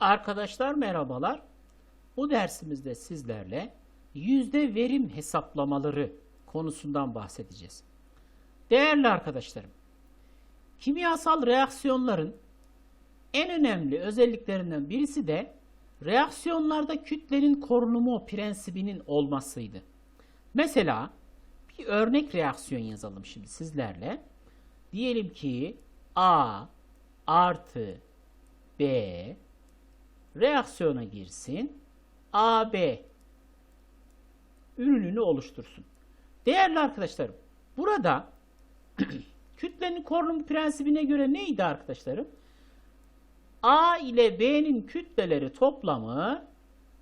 Arkadaşlar merhabalar. Bu dersimizde sizlerle yüzde verim hesaplamaları konusundan bahsedeceğiz. Değerli arkadaşlarım, kimyasal reaksiyonların en önemli özelliklerinden birisi de reaksiyonlarda kütlenin korunumu prensibinin olmasıydı. Mesela bir örnek reaksiyon yazalım şimdi sizlerle. Diyelim ki A artı B reaksiyona girsin. AB ürününü oluştursun. Değerli arkadaşlarım, burada kütlenin korunumu prensibine göre neydi arkadaşlarım? A ile B'nin kütleleri toplamı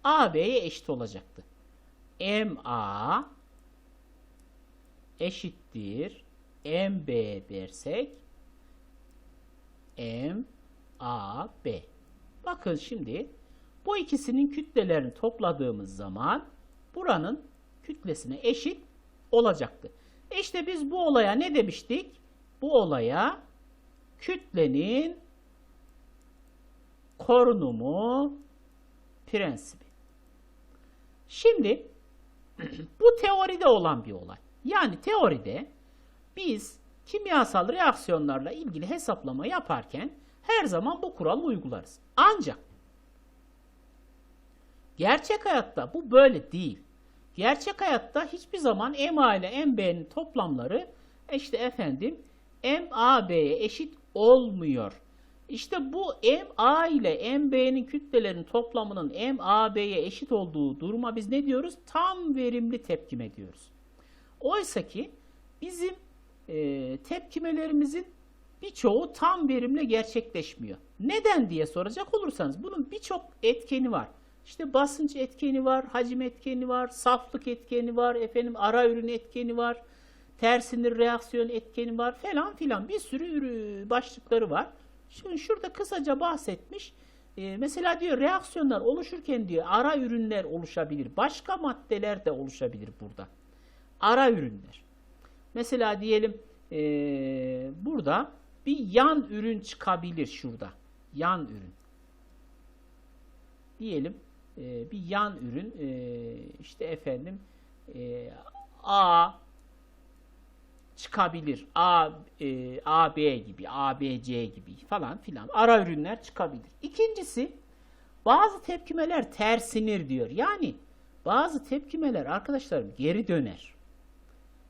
AB'ye eşit olacaktı. MA eşittir MB dersek MAB. Bakın şimdi bu ikisinin kütlelerini topladığımız zaman buranın kütlesine eşit olacaktı. İşte biz bu olaya ne demiştik? Bu olaya kütlenin korunumu prensibi. Şimdi bu teoride olan bir olay. Yani teoride biz kimyasal reaksiyonlarla ilgili hesaplama yaparken her zaman bu kuralı uygularız. Ancak gerçek hayatta bu böyle değil. Gerçek hayatta hiçbir zaman MA ile MB'nin toplamları işte efendim MAB'ye eşit olmuyor. İşte bu MA ile MB'nin kütlelerinin toplamının MAB'ye eşit olduğu duruma biz ne diyoruz? Tam verimli tepkime diyoruz. Oysa ki bizim e, tepkimelerimizin birçoğu tam verimle gerçekleşmiyor. Neden diye soracak olursanız bunun birçok etkeni var. İşte basınç etkeni var, hacim etkeni var, saflık etkeni var, efendim ara ürün etkeni var, tersinir reaksiyon etkeni var falan filan bir sürü ürü başlıkları var. Şimdi şurada kısaca bahsetmiş. Ee, mesela diyor reaksiyonlar oluşurken diyor ara ürünler oluşabilir. Başka maddeler de oluşabilir burada. Ara ürünler. Mesela diyelim ee, burada bir yan ürün çıkabilir şurada. Yan ürün. Diyelim ee, bir yan ürün ee, işte efendim ee, A çıkabilir. A, e, AB gibi, ABC gibi falan filan ara ürünler çıkabilir. İkincisi bazı tepkimeler tersinir diyor. Yani bazı tepkimeler arkadaşlarım geri döner.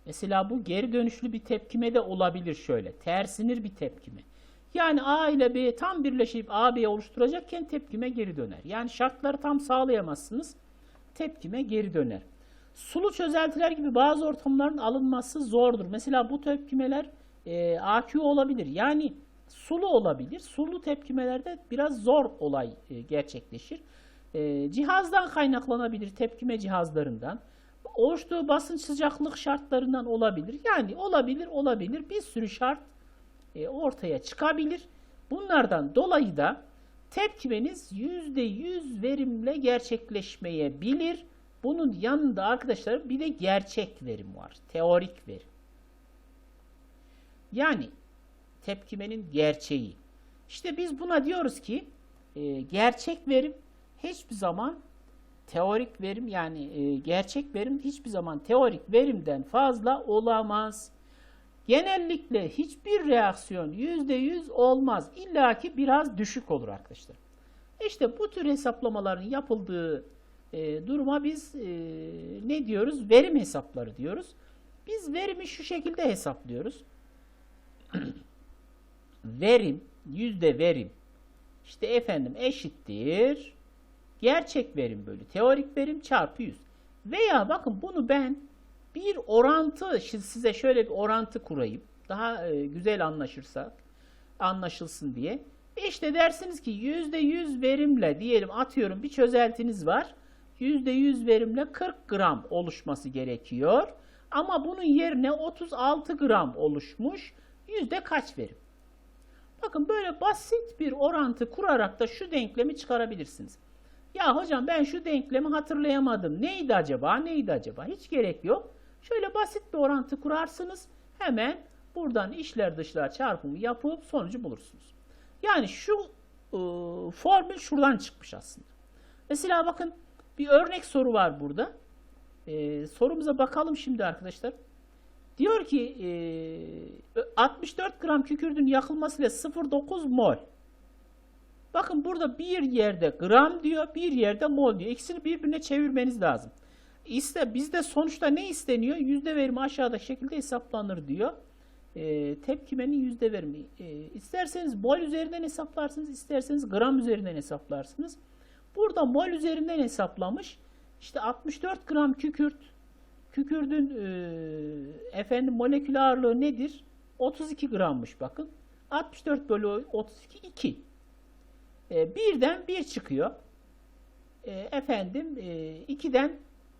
Mesela bu geri dönüşlü bir tepkime de olabilir şöyle. Tersinir bir tepkime. Yani A ile B tam birleşip AB oluşturacakken tepkime geri döner. Yani şartları tam sağlayamazsınız. Tepkime geri döner. Sulu çözeltiler gibi bazı ortamların alınması zordur. Mesela bu tepkimeler e, AQ olabilir. Yani sulu olabilir. Sulu tepkimelerde biraz zor olay e, gerçekleşir. E, cihazdan kaynaklanabilir, tepkime cihazlarından. Oluştuğu basınç sıcaklık şartlarından olabilir. Yani olabilir, olabilir. Bir sürü şart e, ortaya çıkabilir. Bunlardan dolayı da tepkimeniz %100 verimle gerçekleşmeyebilir. Bunun yanında arkadaşlar bir de gerçek verim var. Teorik verim. Yani tepkimenin gerçeği. İşte biz buna diyoruz ki e, gerçek verim hiçbir zaman teorik verim yani e, gerçek verim hiçbir zaman teorik verimden fazla olamaz. Genellikle hiçbir reaksiyon %100 olmaz. İlla ki biraz düşük olur arkadaşlar. İşte bu tür hesaplamaların yapıldığı e, duruma biz e, ne diyoruz? Verim hesapları diyoruz. Biz verimi şu şekilde hesaplıyoruz. verim, yüzde verim işte efendim eşittir gerçek verim bölü teorik verim çarpı 100. Veya bakın bunu ben bir orantı size şöyle bir orantı kurayım. Daha e, güzel anlaşırsak anlaşılsın diye. İşte dersiniz ki %100 verimle diyelim atıyorum bir çözeltiniz var. %100 verimle 40 gram oluşması gerekiyor. Ama bunun yerine 36 gram oluşmuş. Yüzde kaç verim? Bakın böyle basit bir orantı kurarak da şu denklemi çıkarabilirsiniz. Ya hocam ben şu denklemi hatırlayamadım. Neydi acaba? Neydi acaba? Hiç gerek yok. Şöyle basit bir orantı kurarsınız. Hemen buradan işler dışlar çarpımı yapıp sonucu bulursunuz. Yani şu e, formül şuradan çıkmış aslında. Mesela bakın bir örnek soru var burada. E, sorumuza bakalım şimdi arkadaşlar. Diyor ki e, 64 gram kükürdün yakılmasıyla 0,9 mol. Bakın burada bir yerde gram diyor, bir yerde mol diyor. İkisini birbirine çevirmeniz lazım. İşte bizde sonuçta ne isteniyor? Yüzde verimi aşağıdaki şekilde hesaplanır diyor. E, tepkimenin yüzde verimi. E, isterseniz mol üzerinden hesaplarsınız, isterseniz gram üzerinden hesaplarsınız. Burada mol üzerinden hesaplamış. İşte 64 gram kükürt, kükürdün e, efendim molekül ağırlığı nedir? 32 grammış bakın. 64 bölü 32 2. E, birden 1 çıkıyor. E, efendim e, 2'den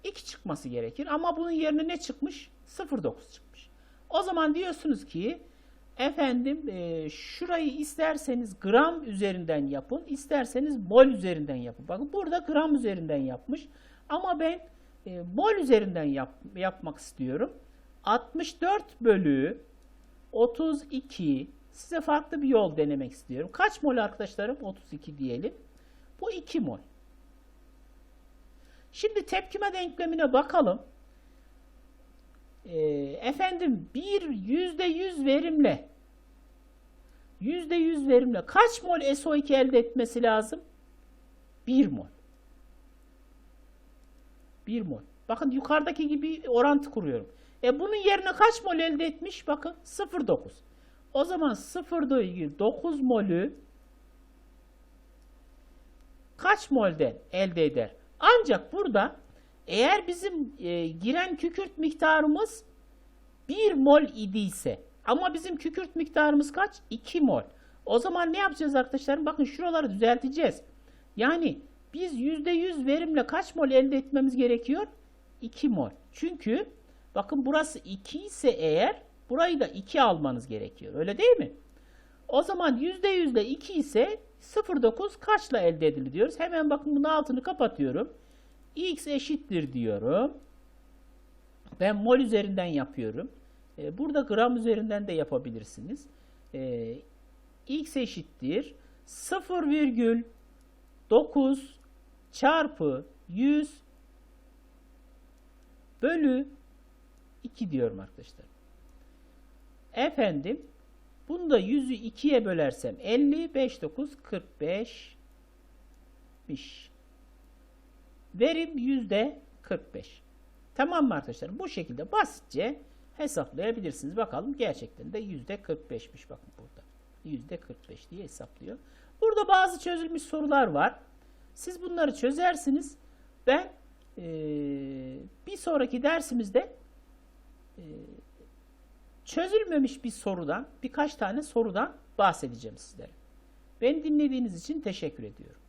2 çıkması gerekir. Ama bunun yerine ne çıkmış? 0,9 çıkmış. O zaman diyorsunuz ki efendim e, şurayı isterseniz gram üzerinden yapın, isterseniz mol üzerinden yapın. Bakın burada gram üzerinden yapmış. Ama ben e, mol üzerinden yap, yapmak istiyorum. 64 bölü 32 size farklı bir yol denemek istiyorum. Kaç mol arkadaşlarım? 32 diyelim. Bu 2 mol. Şimdi tepkime denklemine bakalım. Ee, efendim bir yüzde yüz verimle yüzde yüz verimle kaç mol SO2 elde etmesi lazım? 1 mol. 1 mol. Bakın yukarıdaki gibi orantı kuruyorum. E bunun yerine kaç mol elde etmiş? Bakın 0,9. O zaman 0,9 molü kaç molden elde eder? Ancak burada eğer bizim e, giren kükürt miktarımız 1 mol idiyse ama bizim kükürt miktarımız kaç? 2 mol. O zaman ne yapacağız arkadaşlar? Bakın şuraları düzelteceğiz. Yani biz %100 verimle kaç mol elde etmemiz gerekiyor? 2 mol. Çünkü bakın burası 2 ise eğer burayı da 2 almanız gerekiyor. Öyle değil mi? O zaman %100 ile 2 ise 0,9 kaçla elde edilir diyoruz. Hemen bakın bunun altını kapatıyorum. X eşittir diyorum. Ben mol üzerinden yapıyorum. E, burada gram üzerinden de yapabilirsiniz. E, X eşittir 0,9 çarpı 100 bölü 2 diyorum arkadaşlar. Efendim bunu da 100'ü 2'ye bölersem 50, 5, 9, 45 miş. Verim yüzde 45. Tamam mı arkadaşlar? Bu şekilde basitçe hesaplayabilirsiniz. Bakalım gerçekten de yüzde 45'miş bakın burada. Yüzde 45 diye hesaplıyor. Burada bazı çözülmüş sorular var. Siz bunları çözersiniz. Ben ee, bir sonraki dersimizde ee, çözülmemiş bir sorudan, birkaç tane sorudan bahsedeceğim sizlere. Beni dinlediğiniz için teşekkür ediyorum.